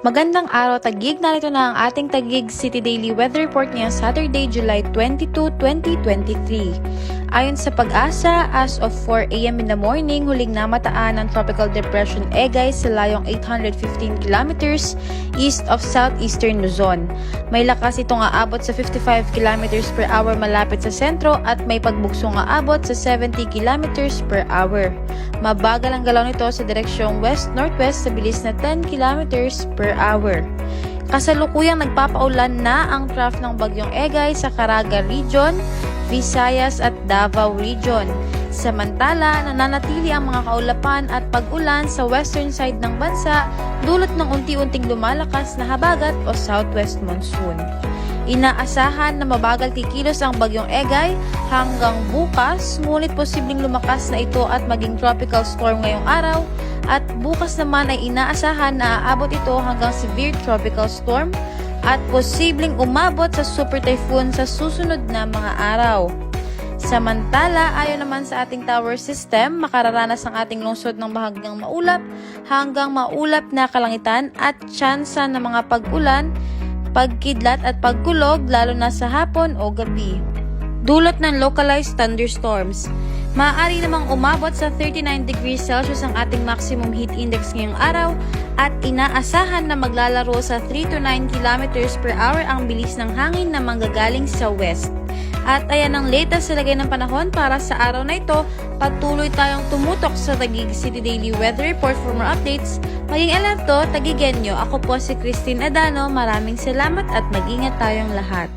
Magandang araw Tagig, narito na ang ating Tagig City Daily Weather Report ngayong Saturday, July 22, 2023. Ayon sa pag-asa, as of 4 a.m. in the morning, huling namataan ng Tropical Depression Egay sa layong 815 kilometers east of southeastern Luzon. May lakas itong aabot sa 55 kilometers per hour malapit sa sentro at may pagbuksong aabot sa 70 kilometers per hour. Mabagal ang galaw nito sa direksyong west-northwest sa bilis na 10 kilometers per hour. Kasalukuyang nagpapaulan na ang trough ng bagyong Egay sa Caraga Region, Visayas at Davao Region. Samantala, nananatili ang mga kaulapan at pag-ulan sa western side ng bansa dulot ng unti-unting lumalakas na habagat o southwest monsoon. Inaasahan na mabagal kikilos ang bagyong Egay hanggang bukas, ngunit posibleng lumakas na ito at maging tropical storm ngayong araw at bukas naman ay inaasahan na aabot ito hanggang severe tropical storm at posibleng umabot sa super typhoon sa susunod na mga araw. Samantala, ayon naman sa ating tower system, makararanas ang ating lungsod ng bahagyang maulap hanggang maulap na kalangitan at tsansa ng mga pag-ulan, pagkidlat at pagkulog lalo na sa hapon o gabi. Dulot ng localized thunderstorms. Maaari namang umabot sa 39 degrees Celsius ang ating maximum heat index ngayong araw at inaasahan na maglalaro sa 3 to 9 kilometers per hour ang bilis ng hangin na manggagaling sa west. At ayan ang latest sa lagay ng panahon para sa araw na ito. Patuloy tayong tumutok sa Taguig City Daily Weather Report for more updates. Maging alerto, tagigenyo. Ako po si Christine Adano. Maraming salamat at mag-ingat tayong lahat.